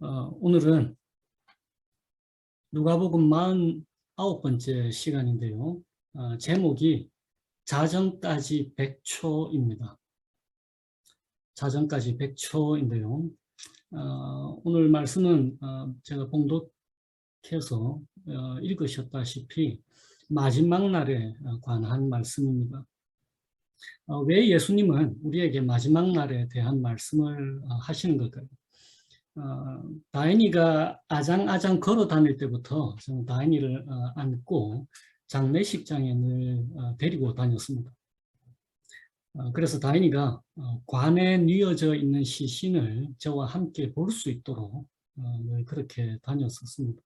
어, 오늘은 누가복음 49번째 시간인데요. 어, 제목이 자정까지 100초입니다. 자정까지 100초인데요. 어, 오늘 말씀은 어, 제가 봉독해서 어, 읽으셨다시피 마지막 날에 어, 관한 말씀입니다. 어, 왜 예수님은 우리에게 마지막 날에 대한 말씀을 어, 하시는 걸까요? 어, 다인이가 아장아장 걸어 다닐 때부터 저는 다인이를 어, 안고 장례식장에 늘 어, 데리고 다녔습니다. 어, 그래서 다인이가 어, 관에 뉘어져 있는 시신을 저와 함께 볼 수 있도록 어, 늘 그렇게 다녔었습니다.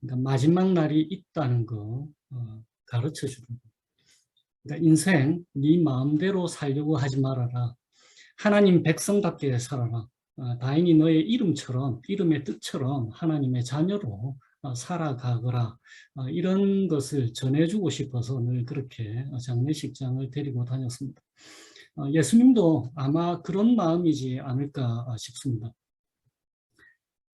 그러니까 마지막 날이 있다는 거 어, 가르쳐 주는 거. 그러니까 인생 네 마음대로 살려고 하지 말아라. 하나님 백성답게 살아라. 어, 다행히 너의 이름처럼 이름의 뜻처럼 하나님의 자녀로 어, 살아가거라 어, 이런 것을 전해주고 싶어서 늘 그렇게 장례식장을 데리고 다녔습니다. 어, 예수님도 아마 그런 마음이지 않을까 싶습니다.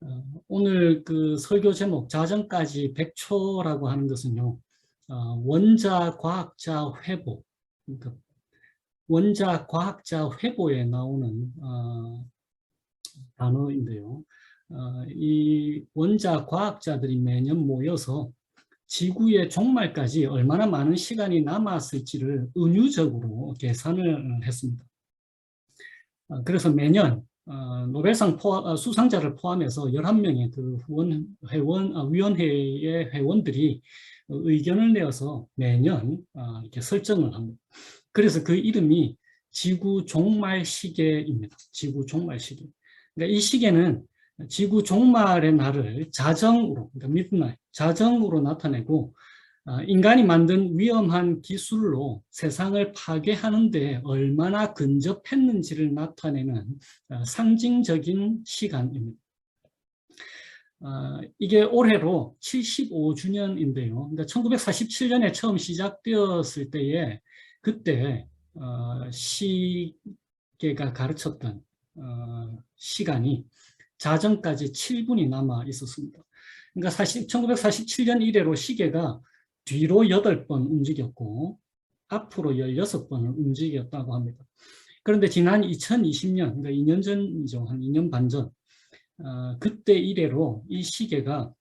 어, 오늘 그 설교 제목 자정까지 100초라고 하는 것은요 어, 원자 과학자 회보 그러니까 원자 과학자 회보에 나오는 어, 단어인데요. 어, 이 원자 과학자들이 매년 모여서 지구의 종말까지 얼마나 많은 시간이 남았을지를 은유적으로 계산을 했습니다. 어, 그래서 매년 어, 노벨상 포함, 어, 수상자를 포함해서 11명의 그 후원, 회원, 어, 위원회의 회원들이 의견을 내어서 매년 어, 이렇게 설정을 합니다. 그래서 그 이름이 지구 종말 시계입니다. 지구 종말 시계. 그러니까 이 시계는 지구 종말의 날을 자정으로, 그러니까 midnight, 자정으로 나타내고 어, 인간이 만든 위험한 기술로 세상을 파괴하는 데 얼마나 근접했는지를 나타내는 어, 상징적인 시간입니다. 어, 이게 올해로 75주년인데요. 그러니까 1947년에 처음 시작되었을 때에 그때 시계가 가르쳤던 시간이 자정까지 7분이 남아 있었습니다. 그러니까 사실 1947년 이래로 시계가 뒤로 8번 움직였고 앞으로 16번을 움직였다고 합니다. 그런데 지난 2020년, 그러니까 2년 전이죠. 한 2년 반 전. 어, 그때 이래로 이 시계가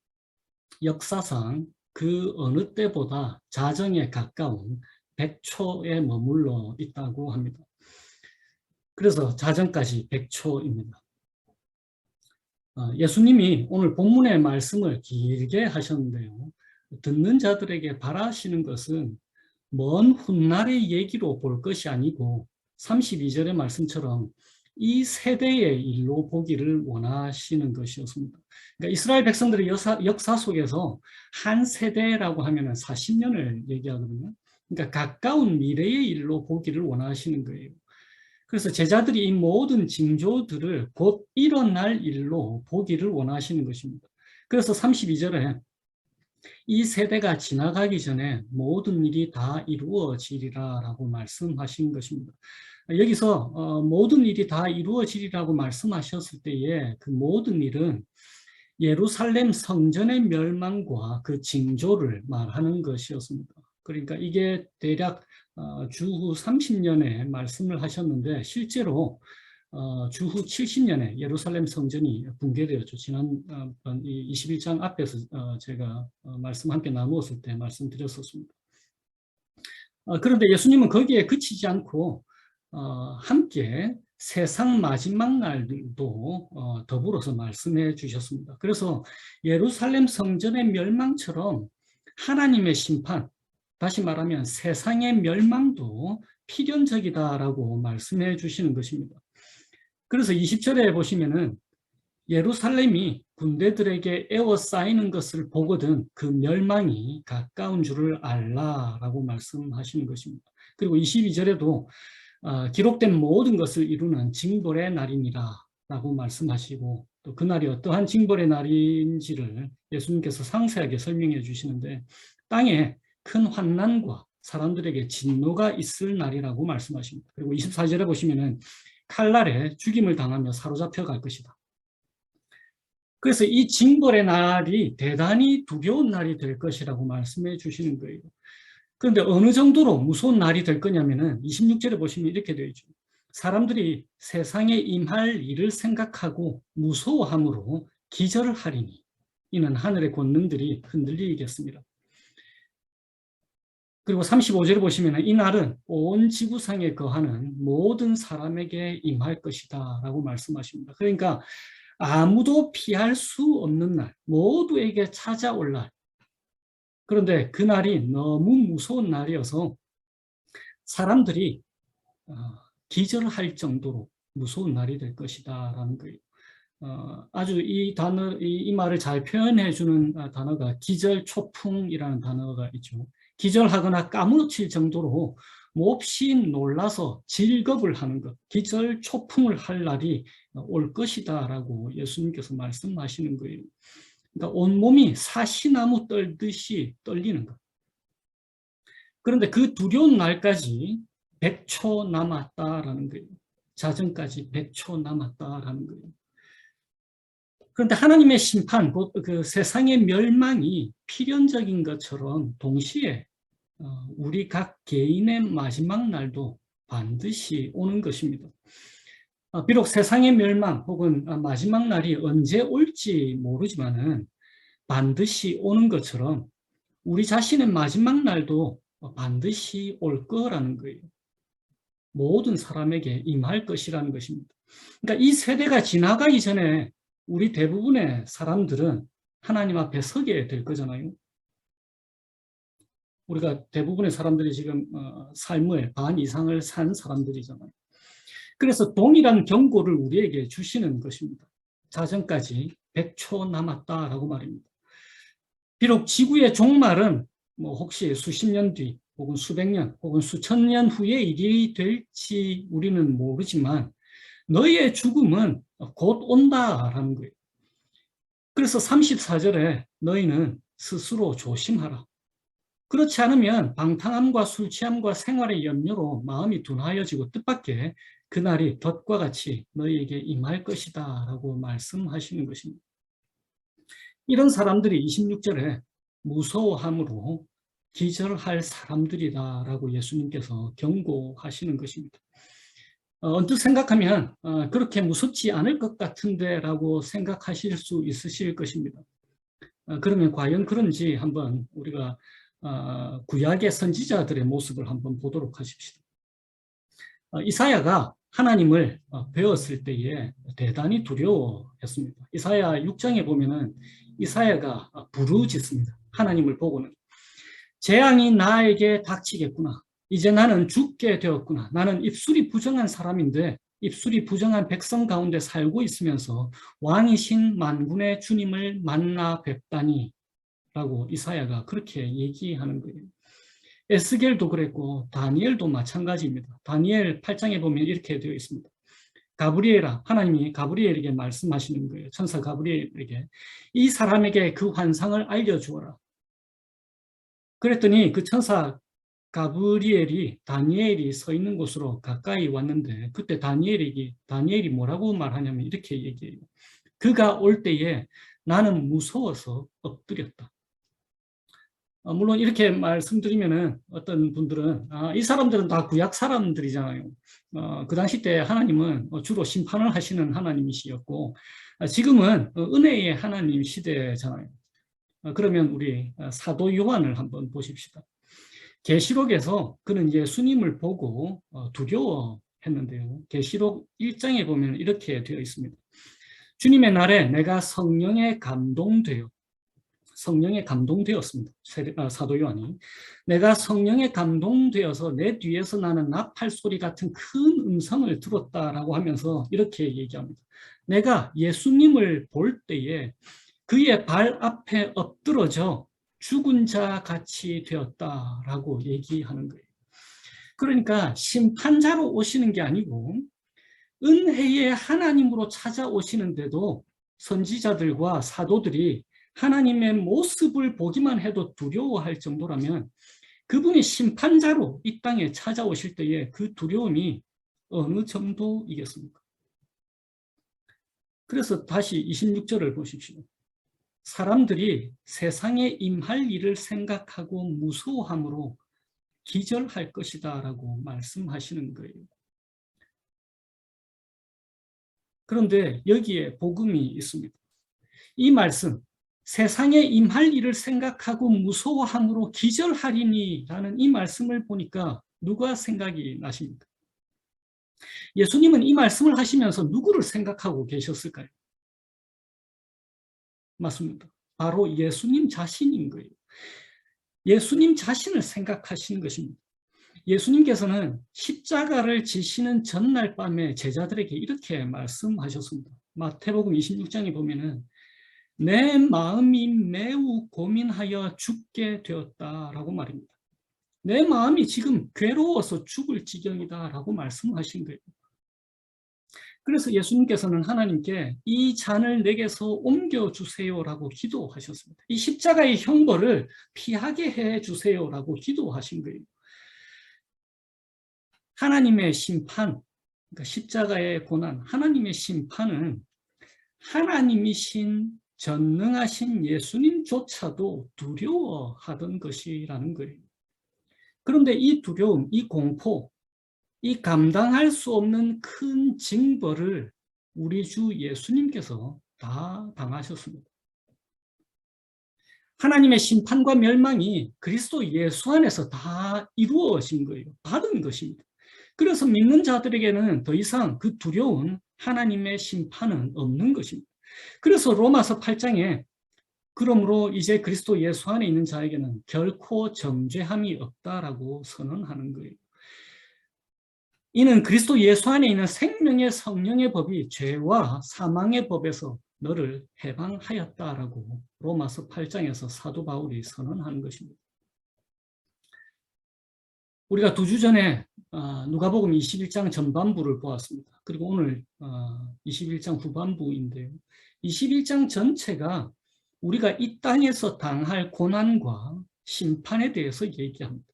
역사상 그 어느 때보다 자정에 가까운 100초에 머물러 있다고 합니다. 그래서 자정까지 100초입니다. 어, 예수님이 오늘 본문의 말씀을 길게 하셨는데요. 듣는 자들에게 바라시는 것은 먼 훗날의 얘기로 볼 것이 아니고 32절의 말씀처럼 이 세대의 일로 보기를 원하시는 것이었습니다. 그러니까 이스라엘 백성들의 역사, 역사 속에서 한 세대라고 하면 40년을 얘기하거든요. 그러니까 가까운 미래의 일로 보기를 원하시는 거예요. 그래서 제자들이 이 모든 징조들을 곧 일어날 일로 보기를 원하시는 것입니다. 그래서 32절에 이 세대가 지나가기 전에 모든 일이 다 이루어지리라 라고 말씀하신 것입니다. 여기서 어, 모든 일이 다 이루어지리라고 말씀하셨을 때에 그 모든 일은 예루살렘 성전의 멸망과 그 징조를 말하는 것이었습니다. 그러니까 이게 대략 어, 주후 30년에 말씀을 하셨는데 실제로 어, 주후 70년에 예루살렘 성전이 붕괴되었죠. 지난 21장 앞에서 제가 말씀 함께 나누었을 때 말씀드렸었습니다. 그런데 예수님은 거기에 그치지 않고 함께 세상 마지막 날도 더불어서 말씀해 주셨습니다. 그래서 예루살렘 성전의 멸망처럼 하나님의 심판, 다시 말하면 세상의 멸망도 필연적이다라고 말씀해 주시는 것입니다. 그래서 20절에 보시면은 예루살렘이 군대들에게 에워싸이는 것을 보거든 그 멸망이 가까운 줄을 알라라고 말씀하시는 것입니다. 그리고 22절에도 어, 기록된 모든 것을 이루는 징벌의 날이니라 라고 말씀하시고 또 그날이 어떠한 징벌의 날인지를 예수님께서 상세하게 설명해 주시는데 땅에 큰 환난과 사람들에게 진노가 있을 날이라고 말씀하십니다. 그리고 24절에 보시면은 칼날에 죽임을 당하며 사로잡혀 갈 것이다. 그래서 이 징벌의 날이 대단히 두려운 날이 될 것이라고 말씀해 주시는 거예요. 그런데 어느 정도로 무서운 날이 될 거냐면은 26절에 보시면 이렇게 되어 있죠. 사람들이 세상에 임할 일을 생각하고 무서워함으로 기절을 하리니 이는 하늘의 권능들이 흔들리겠습니다. 그리고 35절에 보시면 이 날은 온 지구상에 거하는 모든 사람에게 임할 것이다 라고 말씀하십니다. 그러니까 아무도 피할 수 없는 날, 모두에게 찾아올 날. 그런데 그 날이 너무 무서운 날이어서 사람들이 어, 기절할 정도로 무서운 날이 될 것이다 라는 거예요. 어, 아주 이 단어, 이, 이 말을 잘 표현해 주는 아, 단어가 기절초풍이라는 단어가 있죠. 기절하거나 까무러칠 정도로 몹시 놀라서 질겁을 하는 것, 기절 초풍을 할 날이 올 것이다 라고 예수님께서 말씀하시는 거예요. 그러니까 온몸이 사시나무 떨듯이 떨리는 것. 그런데 그 두려운 날까지 100초 남았다라는 거예요. 자정까지 100초 남았다라는 거예요. 그런데 하나님의 심판, 그 세상의 멸망이 필연적인 것처럼 동시에 어, 우리 각 개인의 마지막 날도 반드시 오는 것입니다. 어, 비록 세상의 멸망 혹은 마지막 날이 언제 올지 모르지만 은 반드시 오는 것처럼 우리 자신의 마지막 날도 반드시 올 거라는 거예요. 모든 사람에게 임할 것이라는 것입니다. 그러니까 이 세대가 지나가기 전에 우리 대부분의 사람들은 하나님 앞에 서게 될 거잖아요. 우리가 대부분의 사람들이 지금 어, 삶의 반 이상을 산 사람들이잖아요. 그래서 동일한 경고를 우리에게 주시는 것입니다. 자정까지 100초 남았다라고 말입니다. 비록 지구의 종말은 뭐 혹시 수십 년 뒤, 혹은 수백 년, 혹은 수천 년 후에 일이 될지 우리는 모르지만 너희의 죽음은 곧 온다라는 거예요. 그래서 34절에 너희는 스스로 조심하라. 그렇지 않으면 방탕함과 술 취함과 생활의 염려로 마음이 둔하여지고 뜻밖의 그날이 덫과 같이 너희에게 임할 것이다 라고 말씀하시는 것입니다. 이런 사람들이 26절에 무서워함으로 기절할 사람들이다 라고 예수님께서 경고하시는 것입니다. 어, 언뜻 생각하면 어, 그렇게 무섭지 않을 것 같은데 라고 생각하실 수 있으실 것입니다. 어, 그러면 과연 그런지 한번 우리가 구약의 선지자들의 모습을 한번 보도록 하십시다. 이사야가 하나님을 배웠을 때에 대단히 두려워했습니다. 이사야 6장에 보면은 이사야가 부르짖습니다. 하나님을 보고는 재앙이 나에게 닥치겠구나. 이제 나는 죽게 되었구나. 나는 입술이 부정한 사람인데 입술이 부정한 백성 가운데 살고 있으면서 왕이신 만군의 주님을 만나 뵙다니 라고 이사야가 그렇게 얘기하는 거예요. 에스겔도 그랬고 다니엘도 마찬가지입니다. 다니엘 8장에 보면 이렇게 되어 있습니다. 가브리엘아 하나님이 가브리엘에게 말씀하시는 거예요. 천사 가브리엘에게 이 사람에게 그 환상을 알려주어라. 그랬더니 그 천사 가브리엘이 다니엘이 서 있는 곳으로 가까이 왔는데 그때 다니엘이 다니엘이 뭐라고 말하냐면 이렇게 얘기해요. 그가 올 때에 나는 무서워서 엎드렸다. 어, 물론 이렇게 말씀드리면은 어떤 분들은 아, 이 사람들은 다 구약 사람들이잖아요. 어, 그 당시 때 하나님은 주로 심판을 하시는 하나님이시였고 아, 지금은 은혜의 하나님 시대잖아요. 어, 그러면 우리 사도 요한을 한번 보십시다. 계시록에서 그는 예수님을 보고 어, 두려워했는데요. 계시록 1장에 보면 이렇게 되어 있습니다. 주님의 날에 내가 성령에 감동되어 성령에 감동되었습니다. 아, 사도 요한이 내가 성령에 감동되어서 내 뒤에서 나는 나팔 소리 같은 큰 음성을 들었다라고 하면서 이렇게 얘기합니다. 내가 예수님을 볼 때에 그의 발 앞에 엎드러져 죽은 자 같이 되었다라고 얘기하는 거예요. 그러니까 심판자로 오시는 게 아니고 은혜의 하나님으로 찾아오시는데도 선지자들과 사도들이 하나님의 모습을 보기만 해도 두려워할 정도라면 그분이 심판자로 이 땅에 찾아오실 때에 그 두려움이 어느 정도이겠습니까? 그래서 다시 26절을 보십시오. 사람들이 세상에 임할 일을 생각하고 무서워함으로 기절할 것이다 라고 말씀하시는 거예요. 그런데 여기에 복음이 있습니다. 이 말씀, 세상에 임할 일을 생각하고 무서워함으로 기절하리니 라는 이 말씀을 보니까 누가 생각이 나십니까? 예수님은 이 말씀을 하시면서 누구를 생각하고 계셨을까요? 맞습니다. 바로 예수님 자신인 거예요. 예수님 자신을 생각하시는 것입니다. 예수님께서는 십자가를 지시는 전날 밤에 제자들에게 이렇게 말씀하셨습니다. 마태복음 26장에 보면은 내 마음이 매우 고민하여 죽게 되었다라고 말입니다. 내 마음이 지금 괴로워서 죽을 지경이다라고 말씀하신 거예요. 그래서 예수님께서는 하나님께 이 잔을 내게서 옮겨주세요라고 기도하셨습니다. 이 십자가의 형벌을 피하게 해주세요라고 기도하신 거예요. 하나님의 심판, 그러니까 십자가의 고난, 하나님의 심판은 하나님이신 전능하신 예수님조차도 두려워하던 것이라는 거예요. 그런데 이 두려움, 이 공포, 이 감당할 수 없는 큰 징벌을 우리 주 예수님께서 다 당하셨습니다. 하나님의 심판과 멸망이 그리스도 예수 안에서 다 이루어진 거예요. 받은 것입니다. 그래서 믿는 자들에게는 더 이상 그 두려운 하나님의 심판은 없는 것입니다. 그래서 로마서 8장에 그러므로 이제 그리스도 예수 안에 있는 자에게는 결코 정죄함이 없다라고 선언하는 거예요. 이는 그리스도 예수 안에 있는 생명의 성령의 법이 죄와 사망의 법에서 너를 해방하였다라고 로마서 8장에서 사도 바울이 선언하는 것입니다. 우리가 두 주 전에 아, 누가복음 21장 전반부를 보았습니다. 그리고 오늘 21장 아, 후반부인데요. 21장 전체가 우리가 이 땅에서 당할 고난과 심판에 대해서 얘기합니다.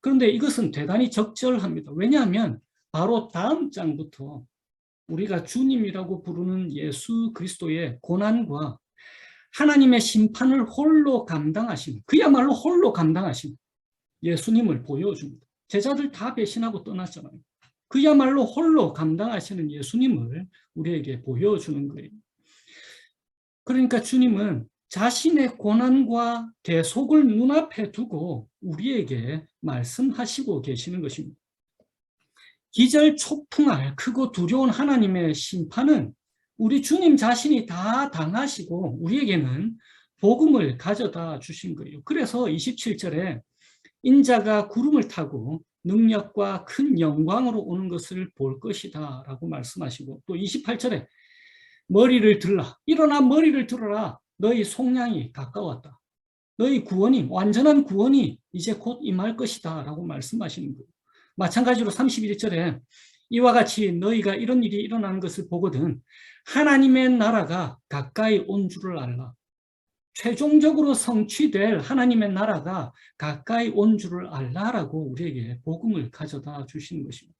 그런데 이것은 대단히 적절합니다. 왜냐하면 바로 다음 장부터 우리가 주님이라고 부르는 예수 그리스도의 고난과 하나님의 심판을 홀로 감당하신 그야말로 홀로 감당하신 예수님을 보여줍니다. 제자들 다 배신하고 떠났잖아요. 그야말로 홀로 감당하시는 예수님을 우리에게 보여주는 거예요. 그러니까 주님은 자신의 고난과 대속을 눈앞에 두고 우리에게 말씀하시고 계시는 것입니다. 기절 초풍할 크고 두려운 하나님의 심판은 우리 주님 자신이 다 당하시고 우리에게는 복음을 가져다 주신 거예요. 그래서 27절에 인자가 구름을 타고 능력과 큰 영광으로 오는 것을 볼 것이다 라고 말씀하시고 또 28절에 머리를 들라. 일어나 머리를 들어라. 너희 속량이 가까웠다. 너희 구원이 완전한 구원이 이제 곧 임할 것이다 라고 말씀하시는 거예요 마찬가지로 31절에 이와 같이 너희가 이런 일이 일어나는 것을 보거든 하나님의 나라가 가까이 온 줄을 알라 최종적으로 성취될 하나님의 나라가 가까이 온 줄을 알라라고 우리에게 복음을 가져다 주시는 것입니다.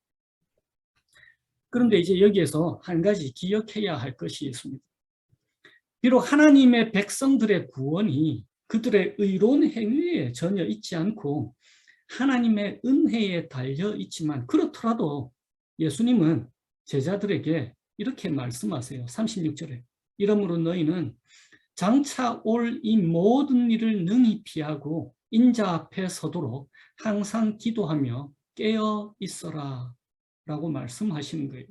그런데 이제 여기에서 한 가지 기억해야 할 것이 있습니다. 비록 하나님의 백성들의 구원이 그들의 의로운 행위에 전혀 있지 않고 하나님의 은혜에 달려 있지만 그렇더라도 예수님은 제자들에게 이렇게 말씀하세요. 36절에 이러므로 너희는 장차 올 이 모든 일을 능히 피하고 인자 앞에 서도록 항상 기도하며 깨어 있어라 라고 말씀하시는 거예요.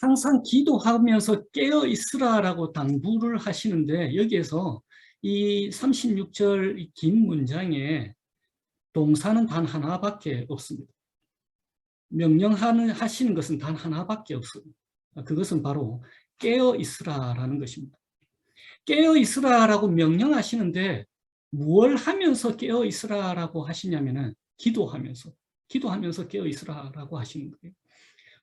항상 기도하면서 깨어 있으라 라고 당부를 하시는데 여기에서 이 36절 긴 문장에 동사는 단 하나밖에 없습니다. 명령하는 하시는 것은 단 하나밖에 없습니다. 그것은 바로 깨어 있으라라는 것입니다. 깨어 있으라라고 명령하시는데 무엇 하면서 깨어 있으라라고 하시냐면은 기도하면서 기도하면서 깨어 있으라라고 하시는 거예요.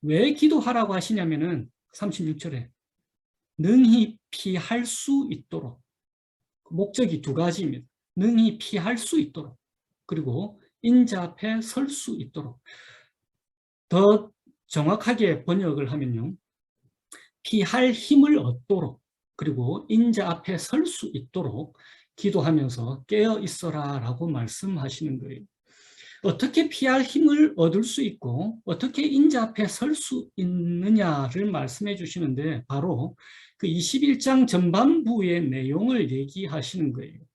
왜 기도하라고 하시냐면은 36절에 능히 피할 수 있도록 목적이 두 가지입니다. 능히 피할 수 있도록 그리고 인자 앞에 설 수 있도록 더 정확하게 번역을 하면요. 피할 힘을 얻도록 그리고 인자 앞에 설 수 있도록 기도하면서 깨어 있어라 라고 말씀하시는 거예요. 어떻게 피할 힘을 얻을 수 있고 어떻게 인자 앞에 설 수 있느냐를 말씀해 주시는데 바로 그 21장 전반부의 내용을 얘기하시는 거예요.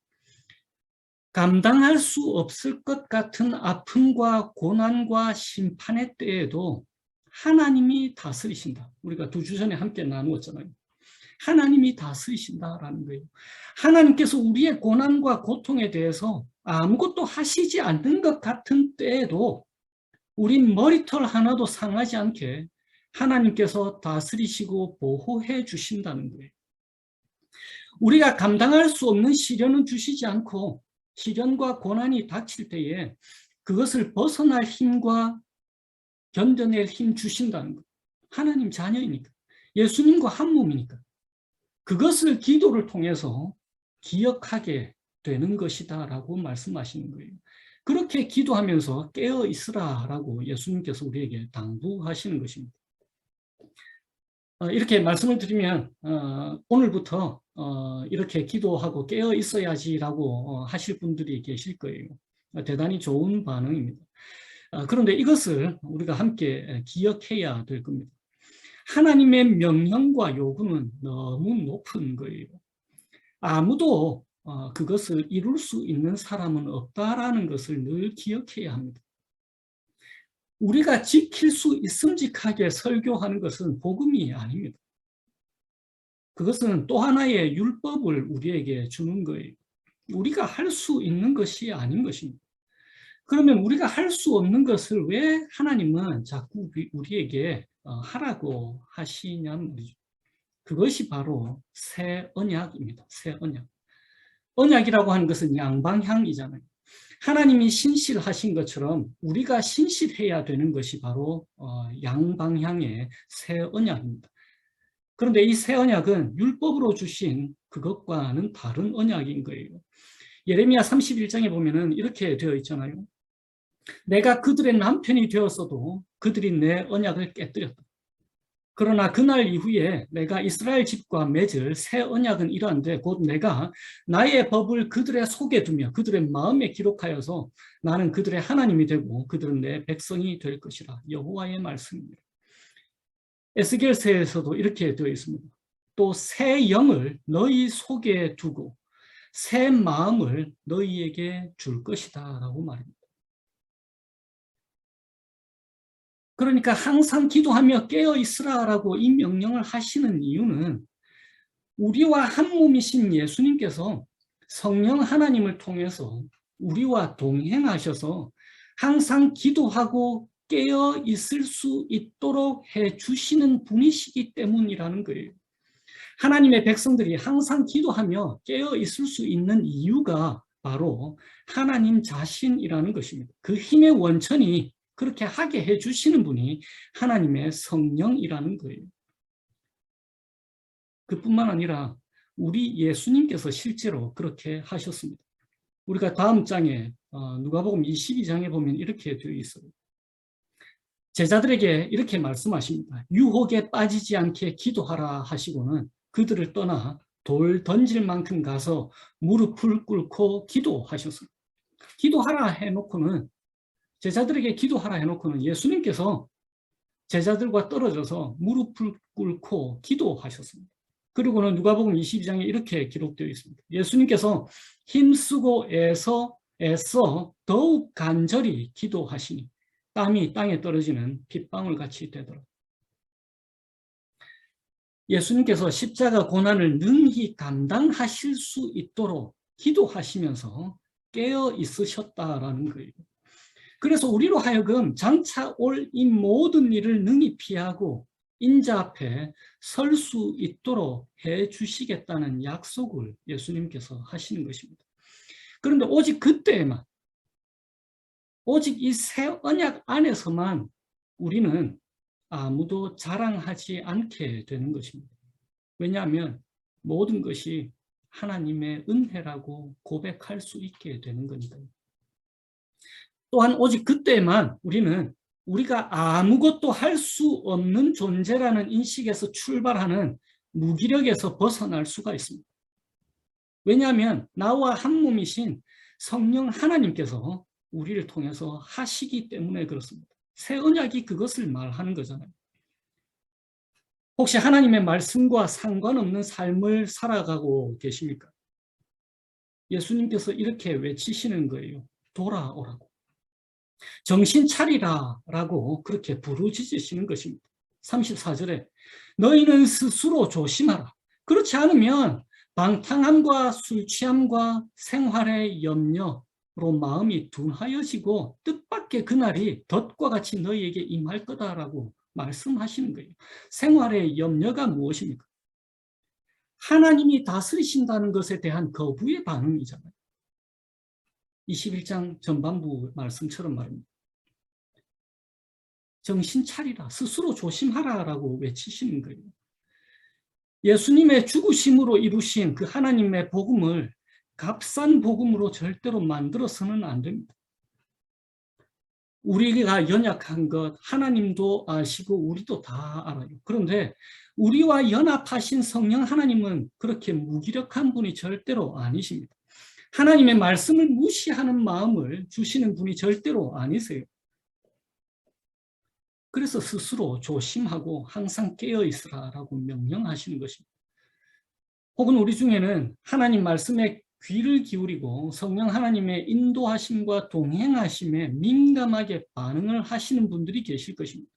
감당할 수 없을 것 같은 아픔과 고난과 심판의 때에도 하나님이 다스리신다. 우리가 두 주 전에 함께 나누었잖아요. 하나님이 다스리신다라는 거예요. 하나님께서 우리의 고난과 고통에 대해서 아무것도 하시지 않는 것 같은 때에도 우린 머리털 하나도 상하지 않게 하나님께서 다스리시고 보호해 주신다는 거예요. 우리가 감당할 수 없는 시련은 주시지 않고 시련과 고난이 닥칠 때에 그것을 벗어날 힘과 견뎌낼 힘 주신다는 것. 하나님 자녀이니까. 예수님과 한 몸이니까. 그것을 기도를 통해서 기억하게 되는 것이다 라고 말씀하시는 거예요. 그렇게 기도하면서 깨어 있으라 라고 예수님께서 우리에게 당부하시는 것입니다. 어, 이렇게 말씀을 드리면 어, 오늘부터 어, 이렇게 기도하고 깨어 있어야지라고 하실 분들이 계실 거예요. 대단히 좋은 반응입니다. 그런데 이것을 우리가 함께 기억해야 될 겁니다. 하나님의 명령과 요구는 너무 높은 거예요. 아무도 그것을 이룰 수 있는 사람은 없다라는 것을 늘 기억해야 합니다. 우리가 지킬 수 있음직하게 설교하는 것은 복음이 아닙니다. 그것은 또 하나의 율법을 우리에게 주는 거예요. 우리가 할 수 있는 것이 아닌 것입니다. 그러면 우리가 할 수 없는 것을 왜 하나님은 자꾸 우리에게 어, 하라고 하시냐는 말이죠. 그것이 바로 새 언약입니다. 새 언약. 언약이라고 하는 것은 양방향이잖아요. 하나님이 신실하신 것처럼 우리가 신실해야 되는 것이 바로 어, 양방향의 새 언약입니다. 그런데 이 새 언약은 율법으로 주신 그것과는 다른 언약인 거예요. 예레미야 31장에 보면은 이렇게 되어 있잖아요. 내가 그들의 남편이 되었어도 그들이 내 언약을 깨뜨렸다. 그러나 그날 이후에 내가 이스라엘 집과 맺을 새 언약은 이러한데 곧 내가 나의 법을 그들의 속에 두며 그들의 마음에 기록하여서 나는 그들의 하나님이 되고 그들은 내 백성이 될 것이라 여호와의 말씀입니다. 에스겔서에서도 이렇게 되어 있습니다. 또 새 영을 너희 속에 두고 새 마음을 너희에게 줄 것이다 라고 말입니다. 그러니까 항상 기도하며 깨어 있으라라고 이 명령을 하시는 이유는 우리와 한 몸이신 예수님께서 성령 하나님을 통해서 우리와 동행하셔서 항상 기도하고 깨어 있을 수 있도록 해 주시는 분이시기 때문이라는 거예요. 하나님의 백성들이 항상 기도하며 깨어 있을 수 있는 이유가 바로 하나님 자신이라는 것입니다. 그 힘의 원천이 그렇게 하게 해 주시는 분이 하나님의 성령이라는 거예요. 그뿐만 아니라 우리 예수님께서 실제로 그렇게 하셨습니다. 우리가 다음 장에 어, 누가복음 22장에 보면 이렇게 되어 있어요. 제자들에게 이렇게 말씀하십니다. 유혹에 빠지지 않게 기도하라 하시고는 그들을 떠나 돌 던질 만큼 가서 무릎을 꿇고 기도하셨습니다. 기도하라 해놓고는 제자들에게 기도하라 해놓고는 예수님께서 제자들과 떨어져서 무릎을 꿇고 기도하셨습니다. 그리고는 누가복음 22장에 이렇게 기록되어 있습니다. 예수님께서 힘쓰고 애서 애써 더욱 간절히 기도하시니 땀이 땅에 떨어지는 빗방울 같이 되더라. 예수님께서 십자가 고난을 능히 감당하실 수 있도록 기도하시면서 깨어 있으셨다라는 거예요. 그래서 우리로 하여금 장차 올 이 모든 일을 능히 피하고 인자 앞에 설 수 있도록 해 주시겠다는 약속을 예수님께서 하시는 것입니다. 그런데 오직 그때에만 오직 이 새 언약 안에서만 우리는 아무도 자랑하지 않게 되는 것입니다. 왜냐하면 모든 것이 하나님의 은혜라고 고백할 수 있게 되는 겁니다. 또한 오직 그때만 우리는 우리가 아무것도 할 수 없는 존재라는 인식에서 출발하는 무기력에서 벗어날 수가 있습니다. 왜냐하면 나와 한 몸이신 성령 하나님께서 우리를 통해서 하시기 때문에 그렇습니다. 새 언약이 그것을 말하는 거잖아요. 혹시 하나님의 말씀과 상관없는 삶을 살아가고 계십니까? 예수님께서 이렇게 외치시는 거예요. 돌아오라고. 정신 차리라 라고 그렇게 부르짖으시는 것입니다. 34절에 너희는 스스로 조심하라. 그렇지 않으면 방탕함과 술 취함과 생활의 염려 로 마음이 둔하여지고 뜻밖의 그날이 덫과 같이 너희에게 임할 거다라고 말씀하시는 거예요. 생활의 염려가 무엇입니까? 하나님이 다스리신다는 것에 대한 거부의 반응이잖아요. 21장 전반부 말씀처럼 말입니다. 정신 차리라, 스스로 조심하라라고 외치시는 거예요. 예수님의 죽으심으로 이루신 그 하나님의 복음을 값싼 복음으로 절대로 만들어서는 안 됩니다. 우리가 연약한 것 하나님도 아시고 우리도 다 알아요. 그런데 우리와 연합하신 성령 하나님은 그렇게 무기력한 분이 절대로 아니십니다. 하나님의 말씀을 무시하는 마음을 주시는 분이 절대로 아니세요. 그래서 스스로 조심하고 항상 깨어 있으라라고 명령하시는 것입니다. 혹은 우리 중에는 하나님 말씀에 귀를 기울이고 성령 하나님의 인도하심과 동행하심에 민감하게 반응을 하시는 분들이 계실 것입니다.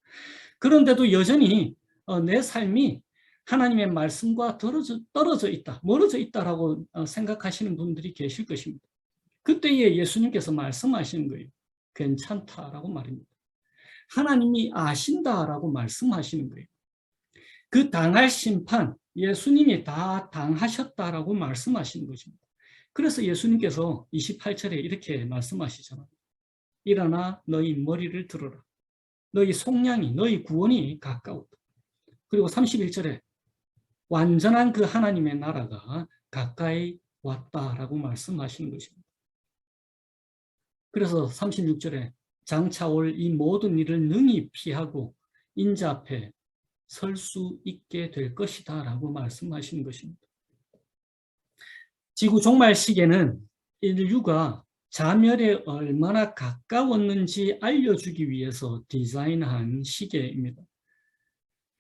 그런데도 여전히 어, 내 삶이 하나님의 말씀과 떨어져, 떨어져 있다, 멀어져 있다라고 어, 생각하시는 분들이 계실 것입니다. 그때에 예수님께서 말씀하시는 거예요. 괜찮다라고 말입니다. 하나님이 아신다라고 말씀하시는 거예요. 그 당할 심판, 예수님이 다 당하셨다라고 말씀하시는 것입니다. 그래서 예수님께서 28절에 이렇게 말씀하시잖아요. 일어나 너희 머리를 들어라. 너희 속량이, 너희 구원이 가까웠다. 그리고 31절에 완전한 그 하나님의 나라가 가까이 왔다라고 말씀하시는 것입니다. 그래서 36절에 장차 올 이 모든 일을 능히 피하고 인자 앞에 설 수 있게 될 것이다 라고 말씀하시는 것입니다. 지구 종말 시계는 인류가 자멸에 얼마나 가까웠는지 알려주기 위해서 디자인한 시계입니다.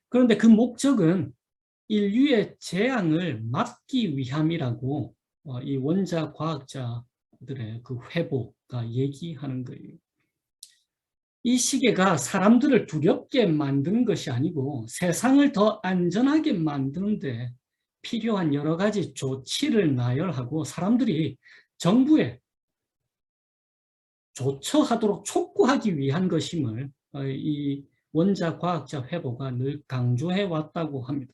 그런데 그 목적은 인류의 재앙을 막기 위함이라고 어, 이 원자 과학자들의 그 회보가 얘기하는 거예요. 이 시계가 사람들을 두렵게 만드는 것이 아니고 세상을 더 안전하게 만드는 데 필요한 여러 가지 조치를 나열하고 사람들이 정부에 조처하도록 촉구하기 위한 것임을 어, 이 원자 과학자 회보가 늘 강조해 왔다고 합니다.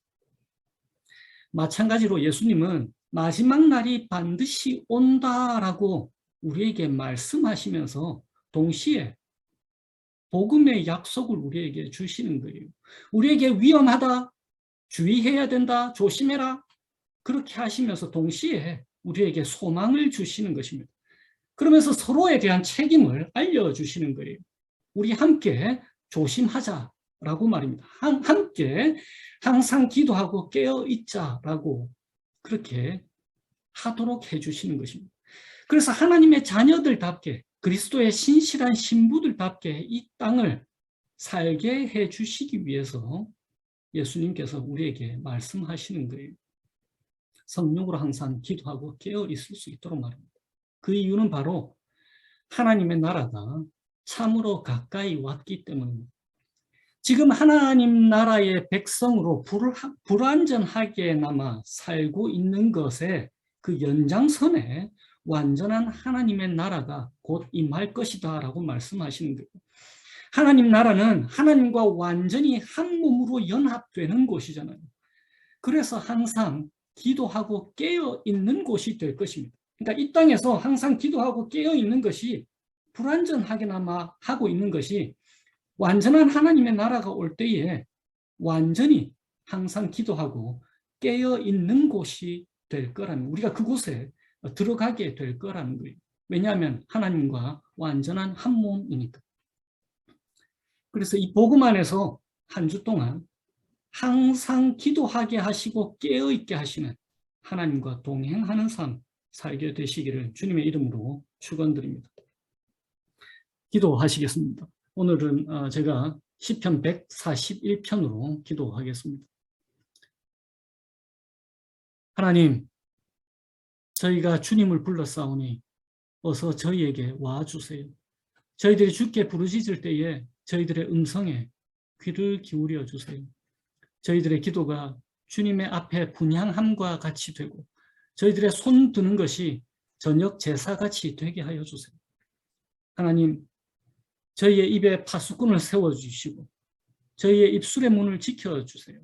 마찬가지로 예수님은 마지막 날이 반드시 온다라고 우리에게 말씀하시면서 동시에 복음의 약속을 우리에게 주시는 거예요. 우리에게 위험하다, 주의해야 된다, 조심해라. 그렇게 하시면서 동시에 우리에게 소망을 주시는 것입니다. 그러면서 서로에 대한 책임을 알려주시는 거예요. 우리 함께 조심하자라고 말입니다. 함께 항상 기도하고 깨어 있자라고 그렇게 하도록 해주시는 것입니다. 그래서 하나님의 자녀들답게 그리스도의 신실한 신부들답게 이 땅을 살게 해주시기 위해서 예수님께서 우리에게 말씀하시는 거예요. 성령으로 항상 기도하고 깨어 있을 수 있도록 말입니다. 그 이유는 바로 하나님의 나라가 참으로 가까이 왔기 때문입니다. 지금 하나님 나라의 백성으로 불안전하게나마 살고 있는 것에 그 연장선에 완전한 하나님의 나라가 곧 임할 것이다 라고 말씀하시는 거예요. 하나님 나라는 하나님과 완전히 한 몸으로 연합되는 곳이잖아요. 그래서 항상 기도하고 깨어 있는 곳이 될 것입니다. 그러니까 이 땅에서 항상 기도하고 깨어 있는 것이 불완전하게나마 하고 있는 것이 완전한 하나님의 나라가 올 때에 완전히 항상 기도하고 깨어 있는 곳이 될 거라는 우리가 그곳에 들어가게 될 거라는 거예요. 왜냐하면 하나님과 완전한 한 몸이니까. 그래서 이 복음 안에서 한 주 동안 항상 기도하게 하시고 깨어있게 하시는 하나님과 동행하는 삶 살게 되시기를 주님의 이름으로 축원드립니다. 기도하시겠습니다. 오늘은 어, 제가 시편 141편으로 기도하겠습니다. 하나님, 저희가 주님을 불러싸우니 어서 저희에게 와주세요. 저희들이 주께 부르짖을 때에 저희들의 음성에 귀를 기울여 주세요. 저희들의 기도가 주님의 앞에 분향함과 같이 되고 저희들의 손 드는 것이 저녁 제사같이 되게 하여 주세요. 하나님, 저희의 입에 파수꾼을 세워주시고 저희의 입술의 문을 지켜주세요.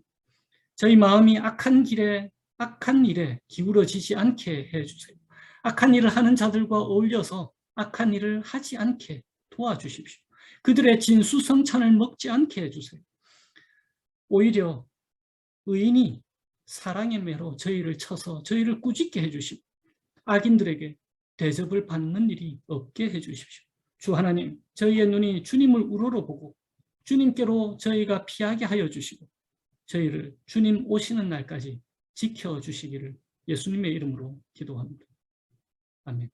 저희 마음이 악한 길에 악한 일에 기울어지지 않게 해주세요. 악한 일을 하는 자들과 어울려서 악한 일을 하지 않게 도와주십시오. 그들의 진수성찬을 먹지 않게 해주세요. 오히려 의인이 사랑의 매로 저희를 쳐서 저희를 꾸짖게 해주시고 악인들에게 대접을 받는 일이 없게 해주십시오. 주 하나님, 저희의 눈이 주님을 우러러 보고 주님께로 저희가 피하게 하여 주시고 저희를 주님 오시는 날까지 지켜주시기를 예수님의 이름으로 기도합니다. 아멘.